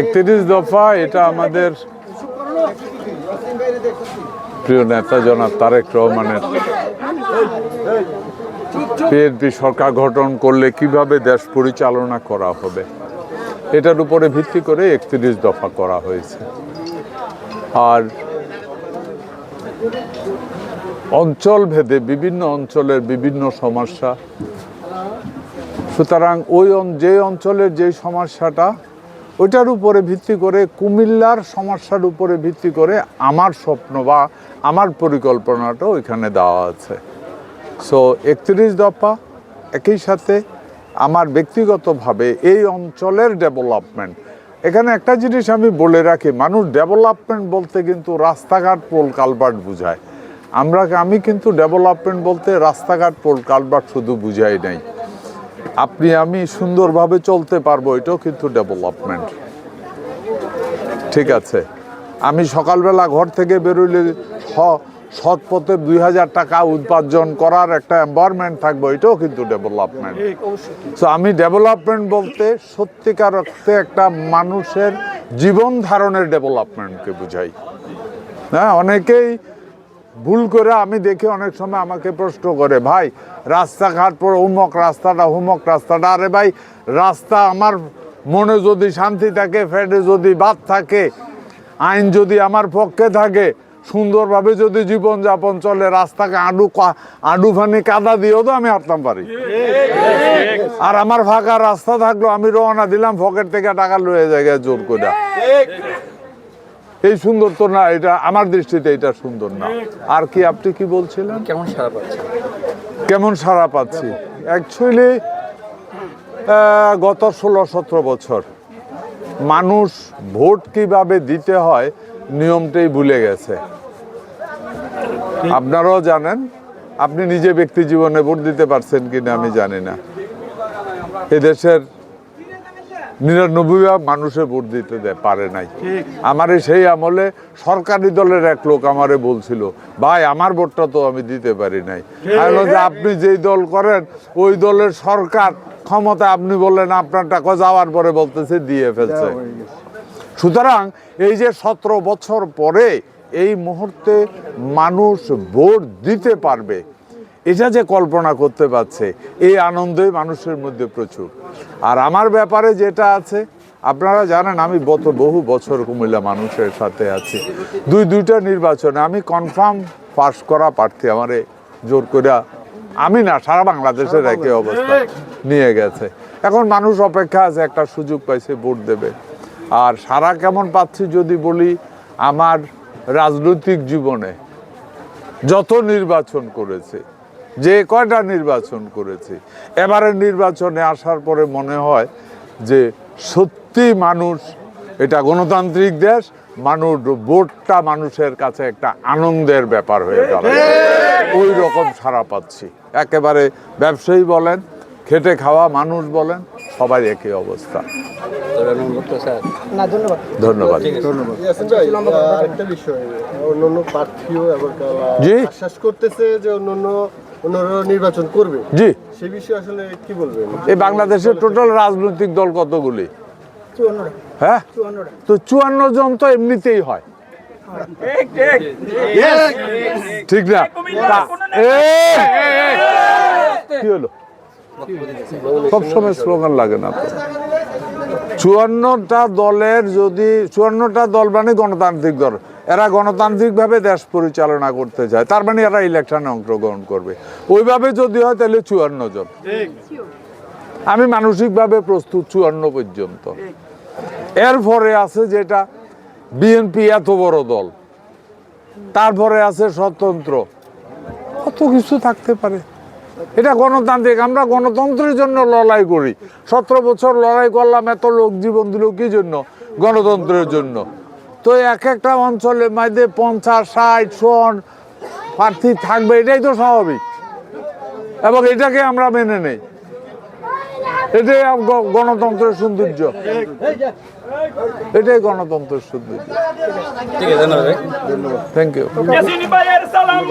একত্রিশ দফা, এটা আমাদের প্রিয় নেতা জনাব তারেক রহমানের বিএনপি সরকার গঠন করলে কীভাবে দেশ পরিচালনা করা হবে, এটার উপরে ভিত্তি করে একত্রিশ দফা করা হয়েছে। আর অঞ্চল ভেদে বিভিন্ন অঞ্চলের বিভিন্ন সমস্যা, সুতরাং ওই যে অঞ্চলের যে সমস্যাটা ওইটার উপরে ভিত্তি করে কুমিল্লার সমস্যার উপরে ভিত্তি করে আমার স্বপ্ন বা আমার পরিকল্পনাটা ওইখানে দেওয়া আছে। সো একত্রিশ দফা, একই সাথে আমার ব্যক্তিগতভাবে এই অঞ্চলের ডেভেলপমেন্ট এখানে একটা জিনিস আমি বলে রাখি, মানুষ ডেভেলপমেন্ট বলতে কিন্তু রাস্তাঘাট পোল কালভার্ট বুঝায়। আমরা, আমি কিন্তু ডেভেলপমেন্ট বলতে রাস্তাঘাট পোল কালভার্ট শুধু বুঝাই নাই। আপনি আমি সুন্দরভাবে চলতে পারব এটাও কিন্তু ডেভেলপমেন্ট ঠিক আছে। আমি সকালবেলা ঘর থেকে বেরোলে স- সৎ পথে দুই হাজার টাকা উপার্জন করার একটা এনভায়রনমেন্ট থাকবে এটাও কিন্তু ডেভেলপমেন্ট সো আমি ডেভেলপমেন্ট বলতে সত্যিকার অর্থে একটা মানুষের জীবন ধারণের ডেভেলপমেন্টকে বুঝাই। হ্যাঁ অনেকেই ভুল করে আমি দেখি অনেক সময় আমাকে প্রশ্ন করে, ভাই, রাস্তাঘাট পর হুমক রাস্তাটা হুমক রাস্তাটা। আরে ভাই, রাস্তা আমার মনে যদি শান্তি থাকে ফেটে যদি বাদ থাকে, আইন যদি আমার পক্ষে থাকে, সুন্দরভাবে যদি জীবন যাপন চলে, রাস্তাকে আডু আডু ফানি কাদা দিয়েও তো আমি হাঁটতাম পারি। আর আমার ফাঁকা রাস্তা থাকল, আমি রওনা দিলাম, পকেট থেকে টাকা লয়ে জায়গায় জোর করে এই সুন্দর তো না এটা আমার দৃষ্টিতে এটা সুন্দর না। আর কি আপনি কি বলছিলেন? কেমন সারা পাচ্ছে কেমন সারা পাচ্ছি? অ্যাকচুয়ালি গত ষোলো সতেরো বছর মানুষ ভোট কীভাবে দিতে হয় নিয়মটাই ভুলে গেছে। আপনারাও জানেন আপনি নিজে ব্যক্তি জীবনে ভোট দিতে পারছেন কিনা আমি জানি না। এদেশের নিরানব্বই ভাগ মানুষে ভোট দিতে দে- পারে নাই। আমারে সেই আমলে সরকারি দলের এক লোক আমারে বলছিল ভাই আমার ভোটটা তো আমি দিতে পারি নাই। যে আপনি যেই দল করেন ওই দলের সরকার ক্ষমতা আপনি বললেন আপনার টাকা যাওয়ার পরে বলতেছে দিয়ে ফেলছে। সুতরাং এই যে সতেরো বছর পরে এই মুহূর্তে মানুষ ভোট দিতে পারবে এটা যে কল্পনা করতে পারছে এই আনন্দই মানুষের মধ্যে প্রচুর। আর আমার ব্যাপারে যেটা আছে আপনারা জানেন আমি গত বহু বছর কুমিল্লা মানুষের সাথে আছি। দুই দুইটা নির্বাচনে আমি কনফার্ম পাস করা প্রার্থী আমারে জোর করে আমি না সারা বাংলাদেশের একই অবস্থা নিয়ে গেছে। এখন মানুষ অপেক্ষা আছে একটা সুযোগ পাইছে ভোট দেবে। আর সারা কেমন পাচ্ছি যদি বলি আমার রাজনৈতিক জীবনে যত নির্বাচন করেছে যে কয়টা নির্বাচন করেছে? এবারের নির্বাচনে আসার পরে মনে হয় যে সত্যি মানুষ, এটা গণতান্ত্রিক দেশ, মানুষ ভোটটা মানুষের কাছে একটা আনন্দের ব্যাপার হয়ে গেল ওই রকম সারা পাচ্ছি। একেবারে ব্যবসায়ী বলেন, খেটে খাওয়া মানুষ বলেন, সবাই একই অবস্থা। না ধন্যবাদ। ধন্যবাদ। ইয়াসিন আরেকটা বিষয় অন্যান্য প্রার্থীও আশ্বাস করতেছে যে অন্যান্য নির্বাচন করবে। জি। সে বিষয়ে আসলে কি বলবেন? এই বাংলাদেশের টোটাল রাজনৈতিক দল কতগুলি? হ্যাঁ? তো চুয়ান্ন জন তো এমনিতেই হয়। ঠিক না? কি হলো? সবসময় স্লোগান লাগে না চুয়ান্নটা দলের যদি চুয়ান্নটা দল মানে গণতান্ত্রিক দল। এরা গণতান্ত্রিকভাবে দেশ পরিচালনা করতে চায়। তার মানে এরা ইলেকশনে অংশগ্রহণ করবে। ওইভাবে যদি হয় তাহলে চুয়ান্ন জন। আমি মানসিকভাবে প্রস্তুত চুয়ান্ন পর্যন্ত। এরপরে আছে যেটা বিএনপি এত বড় দল। তারপরে আছে স্বতন্ত্র। কত কিছু থাকতে পারে। এটা গণতান্ত্রিক, আমরা গণতন্ত্রের জন্য লড়াই করি। সতেরো বছর লড়াই করলাম, এত লোক জীবন দিল কি জন্য? গণতন্ত্রের জন্য। তো এক একটা অঞ্চলে মাঝে পঞ্চাশ, ষাট শন প্রার্থী থাকবে, এটাই তো স্বাভাবিক। এবং এটাকে আমরা মেনে নেই। এটাই গণতন্ত্রের সৌন্দর্য। এটাই গণতন্ত্রের সৌন্দর্য। ঠিক আছে ধন্যবাদ থ্যাংক ইউ সালাম